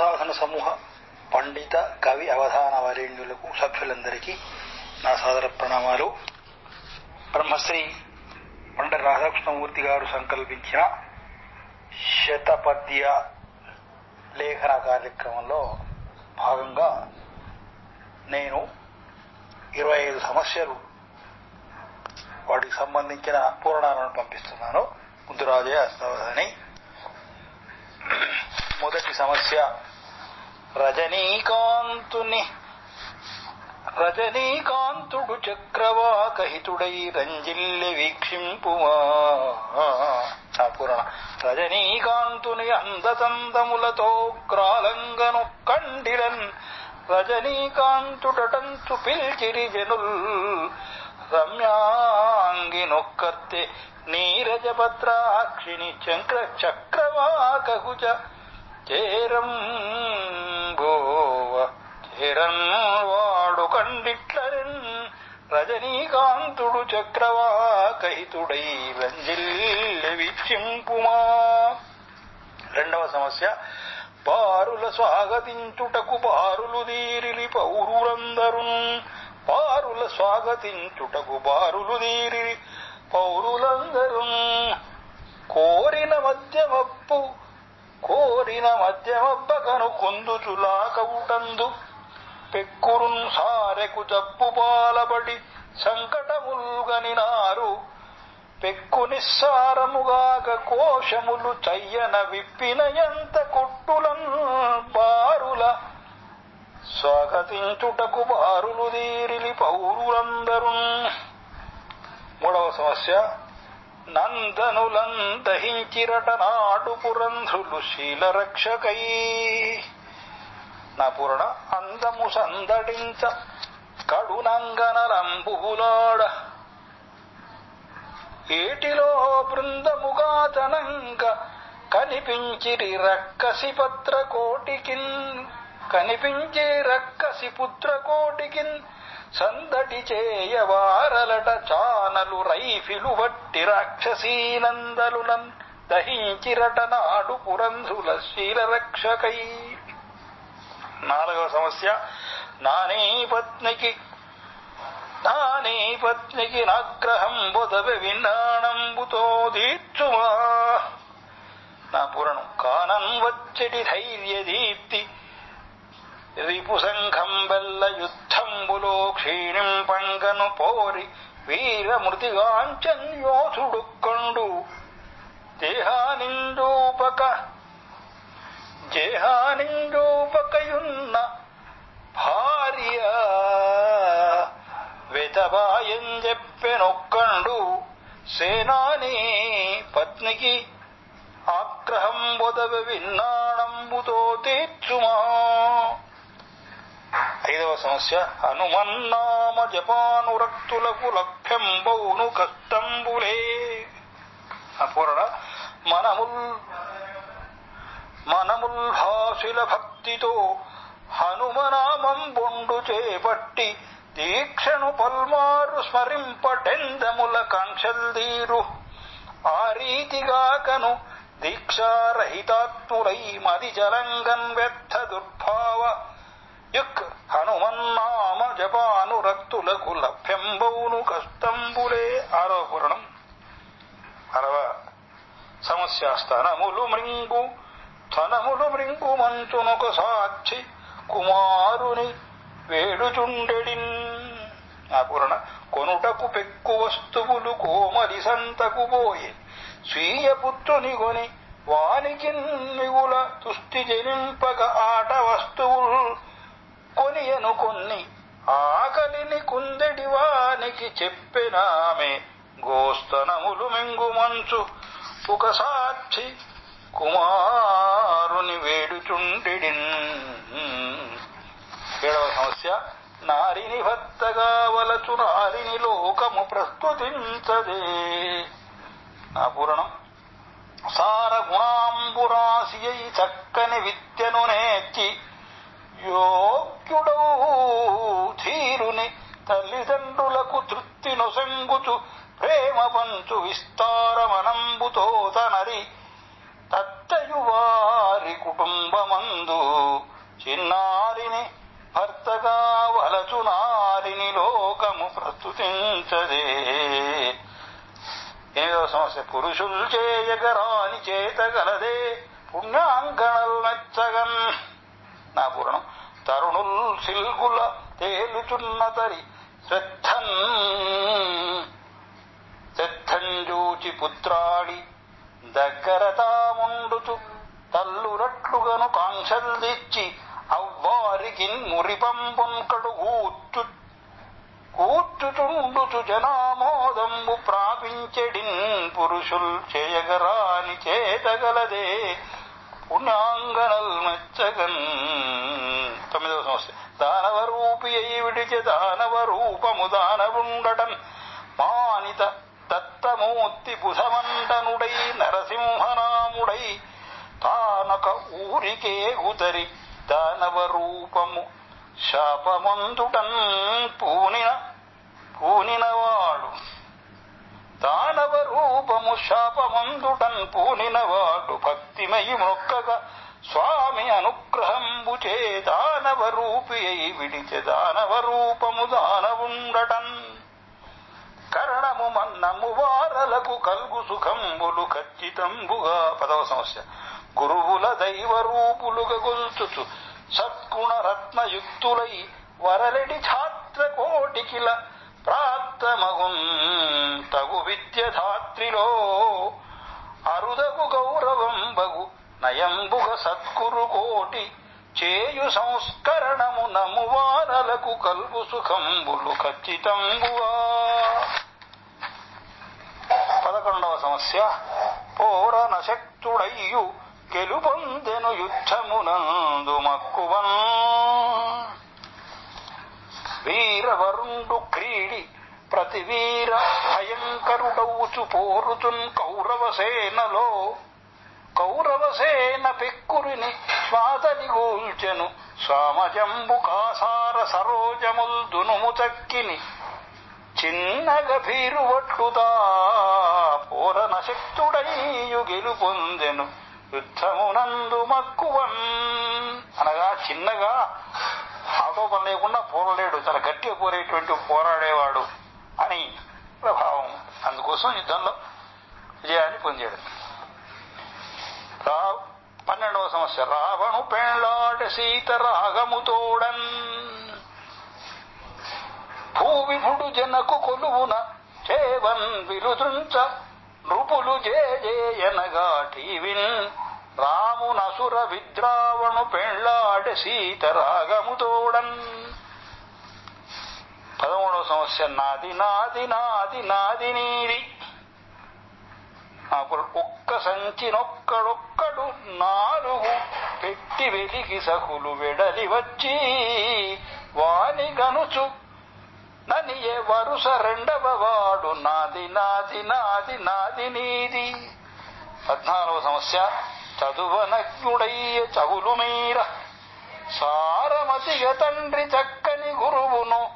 సాధన సమూహ పండిత కవి అవధాన వరేణ్యులకు సభ్యులందరికీ నా సాదర ప్రణామాలు. బ్రహ్మశ్రీ పండ రాధాకృష్ణమూర్తి గారు సంకల్పించిన శతపద్య లేఖన కార్యక్రమంలో భాగంగా నేను ఇరవై ఐదు సమస్యలు వాటికి సంబంధించిన పూర్ణాలను పంపిస్తున్నాను. ముద్దురాజే అస్తవదని మొదటి సమస్య రజనీకాంతుని. రజనీకాంతుడు చక్రవాకహితుడై రంజిల్లె వీక్షింపుమా. ఆ పూరణ. రజనీకాంతుని అందతందములతో క్రాలంగను కండిరన్ రజనీకాంతుడటంచు పిల్చిరి జనుల్. రమ్యాంగి నొక్కర్తె నీరజభద్రాక్షిని చక్ర చక్రవాకగుజ చేరం చేరన్ వాడు కండిట్లరిన్ రజనీకాంతుడు చక్రవాకహితుడై రంజిల్లె విచ్చింపుమా రెండవ సమస్య పారుల స్వాగతించుటకు పారులు దీరిలి పౌరులందరూ పారుల స్వాగతించుటకు బారులు దీరి పౌరులందరూ కోరిన మద్యమప్పు కోరిన మధ్యమబ్బకను కొందుచులాకవుటందు పెక్కురున్ సారెకు జప్పు పాలబడి సంకటముల్గనినారు. పెక్కు నిస్సారముగాక కోశములు చయ్యన విప్పిన ఎంత కొట్టులం బారుల. స్వాగతించుటకు బారులు దీరిలి పౌరులందరూ మూడవ సమస్య. నందనులం దహించిరట నాడు పురంధ్రులు శీలరక్షకై. పూరణ అందము సందడించ కడునంగనలంబులాడ ఏటిలో బృందముగా తనంగ కనిపించిరి రక్కసి పత్ర కోటికిన్ కనిపించే రక్కసి పుత్ర కోటికిన్ సందటి చేయవారలట చానలు రైఫిలు వట్టి రాక్షసీనందలునన్ దహించిరట నాడు పురంధుల శీలరక్షకై. నాలుగవ సమస్య. నానే పత్నికి నానే పత్నికి నాగ్రహం బొదవె విన్నాణంబుతో దీర్చుమా నా పురణం కానం వచ్చటి ధైర్య దీప్తి. రిపుసంఘం బెల్ల యుద్ధంబులో క్షీణిం పంగను పోరి వీరమృతిగాంచన్ యోధుడు కొండు దేహానిందూపక చెప్పెనొక్కండు. సేనాని పత్నికి ఆగ్రహం బొదవ విన్నాణంబుతో తీర్చుమా. ఐదవ సమస్య హనుమన్నామ జపానురక్తులకు లభ్యంబౌను కష్టంబులే. అపూర్ణ మనముల్ మనముల్హాసుల భక్తితో హనుమనామం బొండు చేపట్టి దీక్షను పల్మారు స్మరింపడెందముల కాంక్షల్దీరు. ఆ రీతిగాకను దీక్షారహితాత్ములై మది జలంగన్ వ్యర్థ దుర్భావ. యుక్ హనుమన్నామ జపానురక్తులకు లభ్యంబౌను కష్టంబులే ఆరో పురణం అరవ సమస్యాస్తనములు మృంగు స్తనములు మృంగు మంచునొక సాక్షి కుమారుని వేడుచుండెడిన్. ఆ పూరణ కొనుటకు పెక్కు వస్తువులు కోమలి సంతకు పోయి. స్వీయ పుత్రుని కొని వానికి మిగుల తుష్టి జనింపక ఆట వస్తువులు కొనియను కొన్ని. ఆకలిని కుందెడి వానికి చెప్పినామె గోస్తనములు మింగుమంచు ఒక సాక్షి కుమారుని వేడుచుండెడిన్. ఏడవ సమస్య. నారిని భర్తగా వలచు నారిని లోకము ప్రస్తుతించదే. నా పూరణం. సార గుణాంబురాశి అయి చక్కని విద్యను నేర్చి యోగ్యుడవు ధీరుని తల్లిదండ్రులకు తృప్తి నొసంగుచు ప్రేమ పంచు విస్తారమనంబుతో తనరి తత్తయువారి కుటుంబమందు చిన్నారిని భర్తగా వలచునారిని లోకము ప్రస్తుతించదే. ఎనిమిదవ సమస్య పురుషులు చేయగరాని చేతగలదే. పుణ్యాంకణల్ మెచ్చగన్ నా పూరణం. తరుణుల్ సిల్గుల తేలుచున్న తరి శ్రద్ధన్ శ్రద్ధంజూచి పుత్రాడి దగ్గర తాముండుచు తల్లురట్లుగను కాంక్షల్దిచ్చి అవ్వారికి మురిపంపున్కడు కూర్చు కూర్చుచుండుచు జనామోదంబు ప్రాపించెడిన్ పురుషుల్ చేయగరాని చేతగలదే. పుణ్యాంగనల్ మెచ్చగన్. తొమ్మిదవ సమస్య. దానవ రూపి అయి విడిచె దానవ రూపము దానవుండటం మానిత దత్తమూర్తి బుధమండనుడై నరసింహనాముడై తానక ఊరికే గుదరి దానవ రూపము శాపమందుటన్ పూనిన పూనినవాడు దానవ రూపము శాపమందుటన్ పూనినవాడు భక్తిమయి మొక్కగా స్వామి అనుగ్రహంబు చే దానవ రూపి అయి విడిచె దానవ రూపము దానవుండటన్. కరణము మన్నము వారలకు కల్గు సుఖంబులు ఖచ్చితంబుగా. పదవ సమస్య. గురువుల దైవ రూపులుగా గొల్చుచు సద్గుణ రత్నయుక్తులై వరలెడి ఛాత్ర కోటికిల ప్రాప్తమగున్ తగు విద్య ధాత్రిలో అరుదగు గౌరవం బగు నయంబుగ సద్గురు కోటి చేయు సంస్కరణము నమువారలకు కల్గు సుఖంబులు ఖచ్చితంబువా. పదకొండవ సమస్య పోరనశక్తుడయ్యు గెలుపొందెను యుద్ధమునందు మక్కువన్. వీరవరుండు క్రీడి ప్రతి వీర భయంకరుడవుచు పోరుచున్ కౌరవ సేనలో కౌరవ సేన పెక్కురిని స్వాతని గూల్చెను సామజంబు కాసార సరోజముల్ దునుము చక్కిని చిన్నగ భీరువట్లుదా పోరన శక్తుడయ్యు గెలుపొందెను. యుద్ధమునందు మక్కువన్ అనగా చిన్నగా ఆటోపం లేకుండా పోరలేడు చాలా గట్టిగా పోరేటువంటి పోరాడేవాడు అని ప్రభావం. అందుకోసం యుద్ధంలో విజయాన్ని పొందాడు. పన్నెండవ సమస్య రావణు పెళ్ళాట సీత రాగముతోడన్ భూవిభుడు జనకు కొలువున చేవన్ విరుదృంచ నృపులు జేజేయనగా రామునసుర విద్రావణు పెళ్ళాడ సీతరాగముతోడన్ పదమూడవ సమస్య నాది నాది నాది నాది నీది. అప్పుడు ఒక్క సంచినొక్కడొక్కడు నాలుగు పెట్టి వెలికి సహులు వెడలి వచ్చి వాని గనుచు ననియే వరుస రెండవ వాడు. నాది నాది నాది నాది నీది. పద్నాలుగవ సమస్య. చదువనజ్ఞుడయ్య చవులు మీర. సారమతిగ తండ్రి చక్కని గురువును.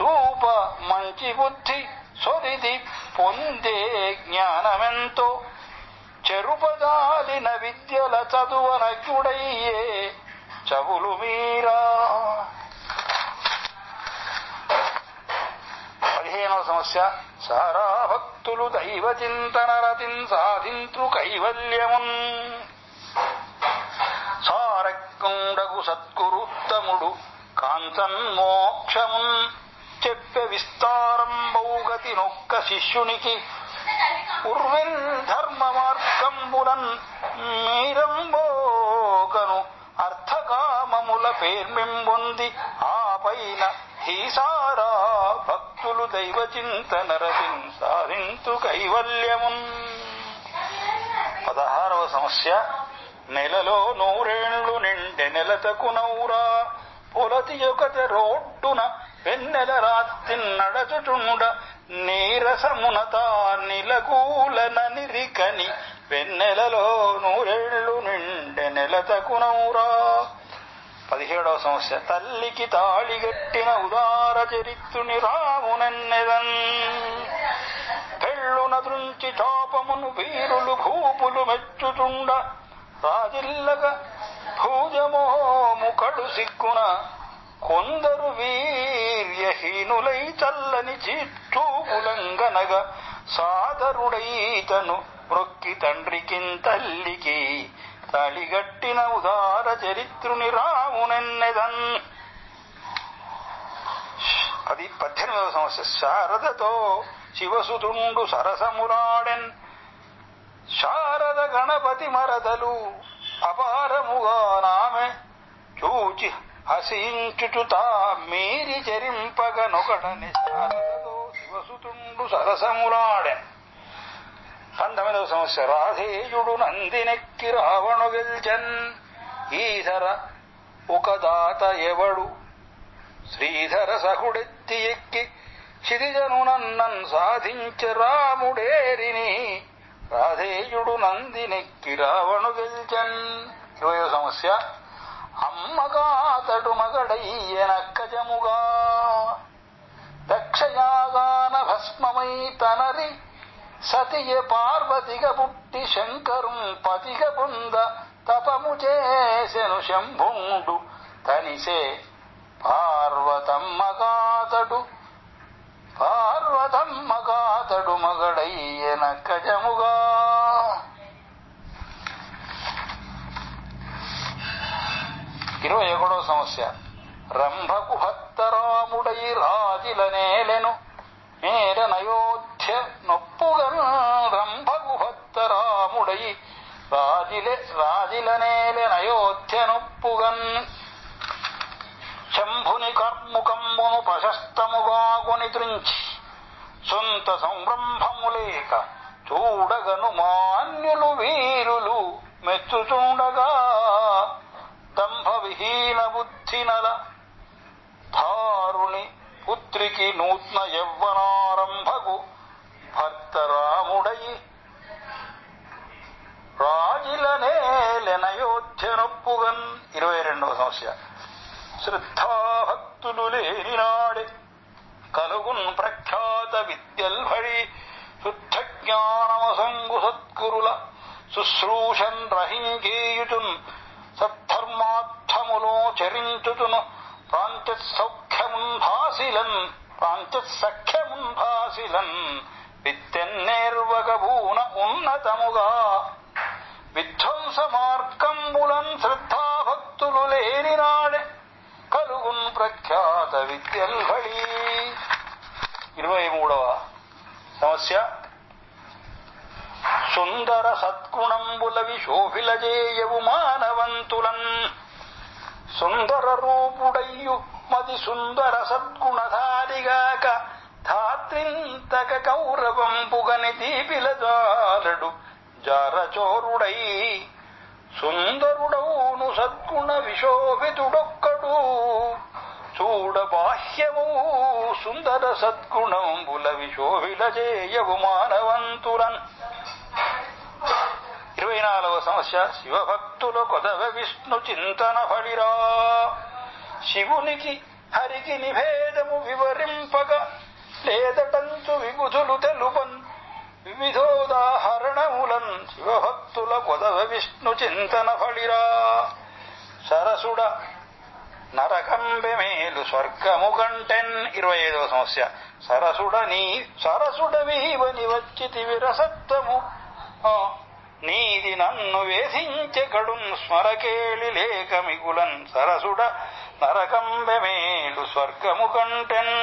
చూప మంచి బుద్ధి సొరిది పొందే జ్ఞానమెంతో. చెరుపదాలిన విద్యల చదువనజ్ఞుడయ్యే చవులు మీరా. సమస్య. సారా భక్తులు దైవ చింతన రతిన్ సాధింతృ కైవల్యమున్. సారకుండగు సత్కురుత్తముడు కాంతన్ మోక్షమున్. చెప్పె విస్తారం బౌగతి నొక్క శిష్యునికి ఉర్విన్ ధర్మ మార్గంబులన్ మీరంబోకను అర్థకామముల పేర్మింబొంది. ఆ పైన హీసారా భక్తులు దైవ చింతన రతిన్ కైవల్యమున్. పదహారవ సమస్య. నెలలో నూరేళ్ళు నిండె నెలతకు నౌరా. పొలతి యొకత రోడ్డున వెన్నెల రాత్రి నడచుటుండ నీరసమునత నిలకూలననిరికని. వెన్నెలలో నూరేళ్ళు నిండె నెలతకు నౌరా. పదిహేడవ సమస్య తల్లికి తాళిగట్టిన ఉదార చరిత్రుని రామునెన్నెదన్. పెళ్ళున దృంచి చాపమును వీరులు భూపులు మెచ్చుచుండ రాజిల్లగ భూజమో ముఖడు సిగ్గున. కొందరు వీర్యహీనులై చల్లని చీట్టూపులంగనగా సాదరుడైతను మొక్కి తండ్రికిన్ తల్లికి తలిగట్టిన ఉదార చరిత్రుని రామునెన్నెదన్ అది పద్దెనిమిదవ సమస్య. శారదతో శివసుతుండు సరసమురాడెన్. శారద గణపతి మరదలు అపారముగా నామె చూచి హసించుచు తా మీరి చెరింపగనొకడని శారదతో శివసుతుండు సరసములాడెన్ పంతొమ్మిదవ సమస్య రాధేయుడు నందినెక్కి రావణు గెల్చన్ ఈధర ఒక దాత ఎవడు? శ్రీధర సహుడెత్తి ఎక్కి క్షితిజను నన్నన్ సాధించ రాముడేరిని. రాధేయుడు నందినెక్కి రావణు గెల్చన్ ఇరవయో సమస్య అమ్మగాతడు మగడయ్యనక్కజముగా. దక్షయాగాన భస్మమై తనరి సతియ పార్వతిగ పుట్టి శంకరుం పతిగ పొంద తపము చేసెను శంభుండు. తనిసే పార్వతమ్మగాతడు పార్వతమ్మగాతడు మగడయ్యన కజముగా. ఇరవై ఒకటో సమస్య. రంభకు భక్తరాముడై రాజిల నేలెను. నేరనయోధ్య నొప్పుగను రంభకు భక్తరాముడై రాజిలె రాజిల నొప్పుగన్. శంభుని కర్ముకంబును ప్రశస్తముగాగుని త్రుంచి సొంత సంబ్రంభములేక చూడగను మాన్యులు వీరులు మెచ్చుచుండగా దంభ విహీన బుద్ధినల ధారుని పుత్రికి నూత్న యవ్వనా ఇరవై రెండవ సమస్య శ్రద్ధాభక్తులు లేని నాడే కలుగున్ ప్రఖ్యాత విద్యల్భడి శుద్ధ జ్ఞానమసంగు సద్గురుల శుశ్రూషన్ రహించేయుచున్ సద్ధర్మార్థములో చరించుతును ప్రాంత్యత్ భాసిలన్ ప్రాంత్యత్ భాసిలన్ విత్తెన్నేర్వగభూన ఉన్నతముగా. విధ్వంస భక్తులు లేని నాడే కలుగున్ ప్రఖ్యాత విద్యల్బడి ఇరవై మూడవ సమస్య. సుందర సత్గుణంబుల విశోభిలజేయవు మానవంతులన్. సుందర రూపుడయ్యు మది సుందర సద్గుణధారిగాక ధాత్రింతక కౌరవంపుగని దీపిలజాలడు జారచోరుడై సుందరుడవును సద్గుణ విశోభితుడొక్కడు. చూడ బాహ్యము సుందర సద్గుణంబుల విశోభిల చేయవు ఇరవై నాలుగవ సమస్య శివభక్తుల కొదవ విష్ణు చింతన ఫలిరా. శివునికి హరికి నిభేదము వివరింపగా లేదటంచు విబుధులు తెలుపన్ వివిధోదాహరణములన్ శివభక్తుల కొదవ విష్ణు చింతన ఫళిరా సరసుడ నరకంబె మేలు స్వర్గము కంటెన్ ఇరవై ఐదవ సమస్య. సరసుడ నీ సరసుడ వీవని వచ్చితి విరసత్వము. నీది నన్ను వేధించె కడున్ స్మరకేళి లేక మిగులన్ సరసుడ నరకంబె మేలు స్వర్గము కంటెన్